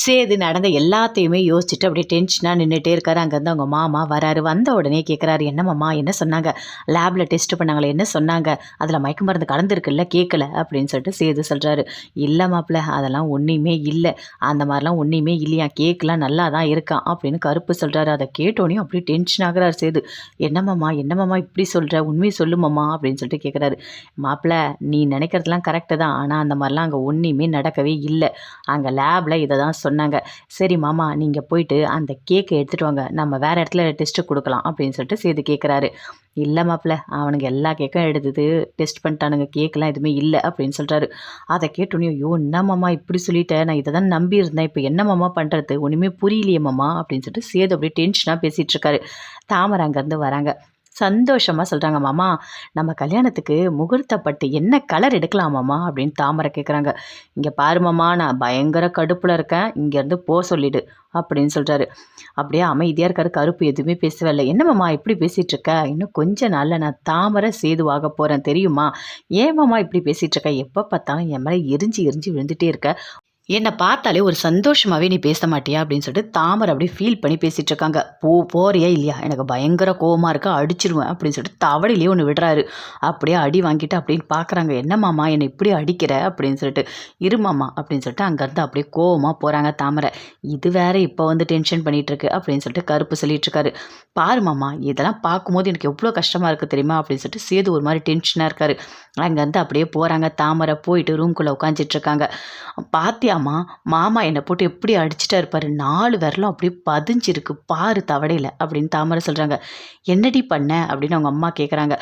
சேது நடந்த எல்லாத்தையுமே யோசிச்சுட்டு அப்படியே டென்ஷனாக நின்றுட்டே இருக்காரு. அங்கேருந்து அவங்க மாமா வராரு. வந்த உடனே கேட்குறாரு என்ன மாமா என்ன சொன்னாங்க? லேபில் டெஸ்ட் பண்ணாங்களே என்ன சொன்னாங்க? அதில் மயக்க மருந்து கலந்துருக்குல்ல கேட்கல அப்படின்னு சொல்லிட்டு சேது சொல்கிறாரு இல்லை மாப்பிள்ள அதெல்லாம் ஒன்றுமே இல்லை. அந்த மாதிரிலாம் ஒன்றுமே இல்லையா? கேட்கலாம் நல்லா தான் இருக்கான் அப்படின்னு கருப்பு சொல்கிறாரு அதை கேட்டோன்னே அப்படியே டென்ஷன் ஆகிறார் சேது. என்னம்மாம்மா என்னம்மாம்மா இப்படி சொல்கிற உண்மையை சொல்லுமாம்மா அப்படின்னு சொல்லிட்டு கேட்குறாரு மாப்பிள்ள நீ நினைக்கிறதுலாம் கரெக்டு தான். ஆனால் அந்த மாதிரிலாம் அங்கே ஒன்றுமே நடக்கவே இல்லை. அங்கே லேபில் இதை தான் சொன்னாங்க. சரி மாமா நீங்கள் போயிட்டு அந்த கேக்கை எடுத்துகிட்டு வாங்க. நம்ம வேறு இடத்துல டெஸ்ட்டு கொடுக்கலாம் அப்படின்னு சொல்லிட்டு சேது கேட்குறாரு இல்லை மாப்பிள்ள அவனுங்க எல்லா கேக்கும் எடுத்தது டெஸ்ட் பண்ணிட்டானுங்க. கேக்கெலாம் எதுவுமே இல்லை அப்படின்னு சொல்கிறாரு அதை கேட்டோன்னே ஐயோ என்ன மாமா இப்படி சொல்லிட்டேன் நான் இதை தான் நம்பி இருந்தேன் இப்போ என்ன மாமா பண்ணுறது ஒன்றுமே புரியலையே மாமா அப்படின்னு சொல்லிட்டு சேது அப்படியே டென்ஷனாக பேசிகிட்டு இருக்காரு. தாமரை அங்கேருந்து வராங்க. சந்தோஷமாக சொல்கிறாங்க மாமா நம்ம கல்யாணத்துக்கு முகூர்த்தப்பட்டு என்ன கலர் எடுக்கலாமாம்மா அப்படின்னு தாமரை கேட்குறாங்க இங்கே பாருமாம்மா நான் பயங்கர கடுப்பில் இருக்கேன். இங்கேருந்து போ சொல்லிடு அப்படின்னு சொல்கிறாரு அப்படியே அமைதியாக இருக்காரு. கருப்பு எதுவுமே பேசவே இல்லை. என்ன இப்படி பேசிகிட்டு இருக்க? இன்னும் கொஞ்ச நாளில் நான் தாமரை சேதுவாக போகிறேன் தெரியுமா? ஏமாம்மா இப்படி பேசிகிட்டு இருக்க? எப்போ பார்த்தாலும் என் மேலே எரிஞ்சு எரிஞ்சு விழுந்துட்டே இருக்க? என்னை பார்த்தாலே ஒரு சந்தோஷமாகவே நீ பேச மாட்டியா அப்படின்னு சொல்லிட்டு தாமரை அப்படியே ஃபீல் பண்ணி பேசிகிட்டு இருக்காங்க. போ போறியா இல்லையா? எனக்கு பயங்கர கோவமாக இருக்கா அடிச்சிருவேன் அப்படின்னு சொல்லிட்டு தவடிலேயே ஒன்று விடுறாரு. அப்படியே அடி வாங்கிட்டு அப்படின்னு பார்க்குறாங்க. என்ன மாமா என்னை இப்படி அடிக்கிற? அப்படின்னு சொல்லிட்டு இருமாமா அப்படின்னு சொல்லிட்டு அங்கேருந்து அப்படியே கோவமாக போகிறாங்க தாமரை. இது வேற இப்போ வந்து டென்ஷன் பண்ணிகிட்ருக்கு அப்படின்னு சொல்லிட்டு கருப்பு சொல்லிகிட்ருக்காரு பாரு மாமா இதெல்லாம் பார்க்கும்போது எனக்கு எவ்வளோ கஷ்டமாக இருக்குது தெரியுமா? அப்படின்னு சொல்லிட்டு சேது ஒரு மாதிரி டென்ஷனாக இருக்காரு. அங்கேருந்து அப்படியே போகிறாங்க தாமரை போயிட்டு ரூம்குள்ளே உட்காந்துட்டு இருக்காங்க. பாத்தியாம்மா மாமா என்னை போட்டு எப்படி அடிச்சிட்டா இருப்பார் நாலு விரலும் அப்படியே பதிஞ்சிருக்கு பாரு தவடையில் அப்படின்னு தாமரை சொல்கிறாங்க என்னடி பண்ண? அப்படின்னு அவங்க அம்மா கேட்குறாங்க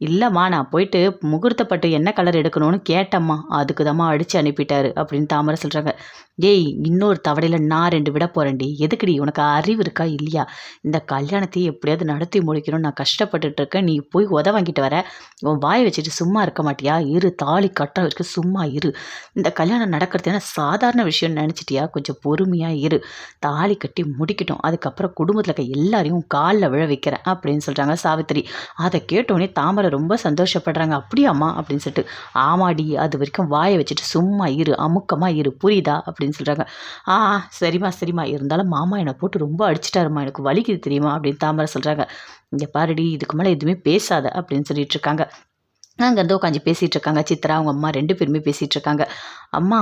இல்லைம்மா நான் போயிட்டு முகூர்த்தப்பட்டு என்ன கலர் எடுக்கணும்னு கேட்டம்மா. அதுக்கு தாம்மா அடித்து அனுப்பிட்டாரு அப்படின்னு தாமரை சொல்கிறாங்க ஏய் இன்னொரு தவடையில் நான் ரெண்டு விட போகிறேன்டி எதுக்குடி? உனக்கு அறிவு இருக்கா இல்லையா? இந்த கல்யாணத்தை எப்படியாவது நடத்தி முடிக்கணும்னு நான் கஷ்டப்பட்டுட்டு இருக்கேன். நீ போய் உத வாங்கிட்டு வர. உன் வாயை வச்சுட்டு சும்மா இருக்க மாட்டியா? இரு தாலி கட்ட வரைக்கும் சும்மா இரு. இந்த கல்யாணம் நடக்கிறது என்ன சாதாரண விஷயம்னு நினச்சிட்டியா? கொஞ்சம் பொறுமையாக இரு. தாலி கட்டி முடிக்கட்டும். அதுக்கப்புறம் குடும்பத்தில் இருக்க எல்லாரையும் காலில் விழ வைக்கிறேன் அப்படின்னு சொல்கிறாங்க சாவித்திரி. அதை கேட்டோடனே தாமரை ரொம்ப சந்தோஷப்படுறாங்க. அப்படியாம்மா அப்படின்னு சொல்லிட்டு ஆமாடி அது வரைக்கும் வாயை வச்சுட்டு சும்மா இரு அமுக்கமாக இரு புரியுதா? அப்படின்னு சொல்கிறாங்க ஆ சரிம்மா சரிம்மா. இருந்தாலும் மாமா என்னை போட்டு ரொம்ப அடிச்சிட்டாருமா எனக்கு வலிக்குது தெரியுமா? அப்படின்னு தாமரை சொல்கிறாங்க இங்கே பாருடி இதுக்கு மேலே எதுவுமே பேசாத அப்படின்னு சொல்லிட்டு இருக்காங்க. அங்கேருந்து உட்காந்து பேசிகிட்டு இருக்காங்க. சித்ரா அவங்க அம்மா ரெண்டு பேருமே பேசிகிட்டு இருக்காங்க. அம்மா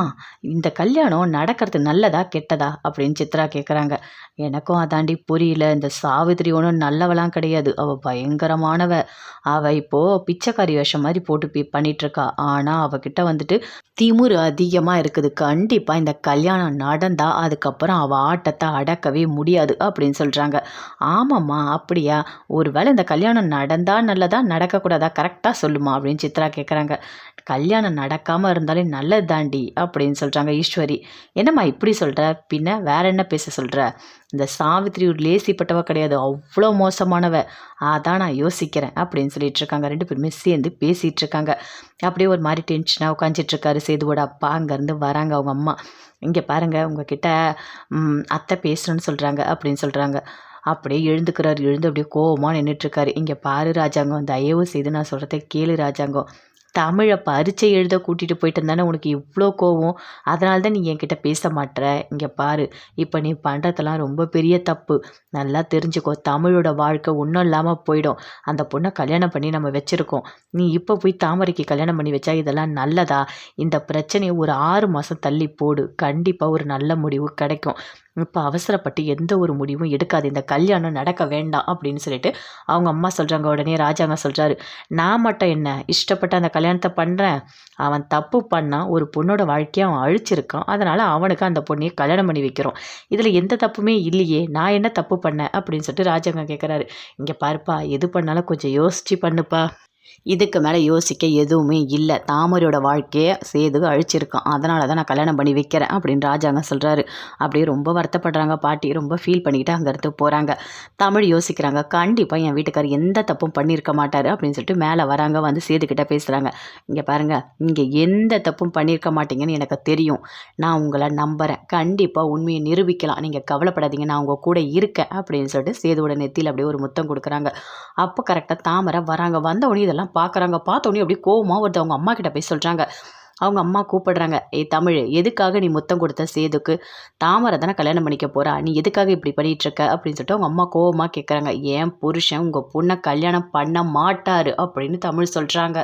இந்த கல்யாணம் நடக்கிறது நல்லதா கெட்டதா? அப்படின்னு சித்ரா கேட்குறாங்க எனக்கும் அதாண்டி புரியல. இந்த சாவித்திரி ஒன்றும் நல்லவளாம் கிடையாது. அவள் பயங்கரமானவ. அவள் இப்போது பிச்சைக்காரி வேஷம் மாதிரி போட்டு பி பண்ணிகிட்ருக்கா ஆனால் அவகிட்ட வந்துட்டு திமுரு அதிகமாக இருக்குது. கண்டிப்பாக இந்த கல்யாணம் நடந்தால் அதுக்கப்புறம் அவள் ஆட்டத்தை அடக்கவே முடியாது அப்படின்னு சொல்கிறாங்க ஆமாம்மா அப்படியா? ஒரு வேளை இந்த கல்யாணம் நடந்தால் நல்லதா நடக்கக்கூடாதா? கரெக்டாக சொல்லுமா அப்படின்னு சித்ரா கேட்குறாங்க கல்யாணம் நடக்காமல் இருந்தாலே நல்லது தாண்டி. அப்படின்னு சொல்கிறாங்க ஈஸ்வரி. என்னம்மா இப்படி சொல்கிற பின்ன வேற என்ன பேச சொல்கிற இந்த சாவித்திரி ஒரு லேசிப்பட்டவ கிடையாது. அவ்வளோ மோசமானவ. அதான் நான் யோசிக்கிறேன் அப்படின்னு சொல்லிட்டு இருக்காங்க. ரெண்டு பேருமே சேர்ந்து பேசிகிட்டு இருக்காங்க. அப்படியே ஒரு மாதிரி டென்ஷனாக உட்காந்துட்டுருக்காரு சேதுவோட அப்பா. அங்கேருந்து வராங்க அவங்க அம்மா. இங்கே பாருங்கள் உங்ககிட்ட அத்தை பேசணும்னு சொல்கிறாங்க அப்படின்னு சொல்கிறாங்க அப்படியே எழுந்துக்கிறார். எழுந்து அப்படியே கோபமாக நின்றுட்டுருக்காரு இங்கே பாரு ராஜாங்கம் தயவு செய்து நான் சொல்கிறத கேளு ராஜாங்கம். தமிழை பரீட்சை எழுத கூட்டிகிட்டு போயிட்டு இருந்தானே உனக்கு இவ்வளோ கோவம். அதனால தான் நீ என்கிட்ட பேச மாட்டேற இங்கே பாரு இப்போ நீ பண்ணுறதெல்லாம் ரொம்ப பெரிய தப்பு. நல்லா தெரிஞ்சுக்கோ தமிழோட வாழ்க்கை ஒன்றும் இல்லாமல் போயிடும். அந்த பொண்ணை கல்யாணம் பண்ணி நம்ம வச்சுருக்கோம். நீ இப்போ போய் தாமரைக்கு கல்யாணம் பண்ணி வச்சா இதெல்லாம் நல்லதா? இந்த பிரச்சனையை ஒரு ஆறு மாதம் தள்ளி போடு. கண்டிப்பாக ஒரு நல்ல முடிவு கிடைக்கும். இப்போ அவசரப்பட்டு எந்த ஒரு முடிவும் எடுக்காது. இந்த கல்யாணம் நடக்க வேண்டாம் அப்படின்னு சொல்லிட்டு அவங்க அம்மா சொல்கிறாங்க உடனே ராஜாங்க சொல்கிறாரு நான் மட்டும் என்ன இஷ்டப்பட்டு அந்த கல்யாணத்தை பண்ணுறேன் அவன் தப்பு பண்ணால் ஒரு பொண்ணோட வாழ்க்கையை அவன் அழிச்சிருக்கான். அதனால் அவனுக்கு அந்த பொண்ணையை கல்யாணம் பண்ணி வைக்கிறோம். இதில் எந்த தப்புமே இல்லையே. நான் என்ன தப்பு பண்ணேன்? அப்படின்னு சொல்லிட்டு ராஜாங்க கேட்குறாரு இங்கே பாருப்பா எது பண்ணாலும் கொஞ்சம் யோசிச்சு பண்ணுப்பா. இதுக்கு மேலே யோசிக்க எதுவுமே இல்லை. தாமரையோட வாழ்க்கையை சேது அழிச்சிருக்கான். அதனால தான் நான் கல்யாணம் பண்ணி வைக்கிறேன் அப்படின்னு ராஜாங்க சொல்கிறாரு அப்படியே ரொம்ப வருத்தப்படுறாங்க பாட்டி. ரொம்ப ஃபீல் பண்ணிக்கிட்டு அங்கேருந்து போகிறாங்க தமிழ் யோசிக்கிறாங்க. கண்டிப்பாக என் வீட்டுக்கார் எந்த தப்பும் பண்ணியிருக்க மாட்டார் அப்படின்னு சொல்லிட்டு மேலே வராங்க. வந்து சேதுக்கிட்ட பேசுகிறாங்க இங்கே பாருங்கள் இங்கே எந்த தப்பும் பண்ணியிருக்க மாட்டீங்கன்னு எனக்கு தெரியும். நான் உங்களை நம்புகிறேன் கண்டிப்பாக உண்மையை நிரூபிக்கலாம். நீங்கள் கவலைப்படாதீங்க. நான் உங்கள் கூட இருக்கேன் அப்படின்னு சொல்லிட்டு சேதுவோட நெத்தியில் அப்படியே ஒரு முத்தம் கொடுக்குறாங்க. அப்போ கரெக்டாக தாமரை வராங்க. வந்த உடனே இதெல்லாம் பார்க்குறாங்க பார்த்தோன்னே அப்படியே கோவமாக வருது. அவங்க அம்மா கிட்ட போய் சொல்கிறாங்க அவங்க அம்மா கூப்பிடுறாங்க. ஏய் தமிழ் எதுக்காக நீ முத்தம் கொடுத்த சேதுக்கு? தாமரை தானே கல்யாணம் பண்ணிக்க போகிறா நீ எதுக்காக இப்படி பண்ணிகிட்டு இருக்க அப்படின்னு சொல்லிட்டு அவங்க அம்மா கோவமாக கேட்குறாங்க ஏன் புருஷன் உங்கள் பொண்ணை கல்யாணம் பண்ண மாட்டார் அப்படின்னு தமிழ் சொல்கிறாங்க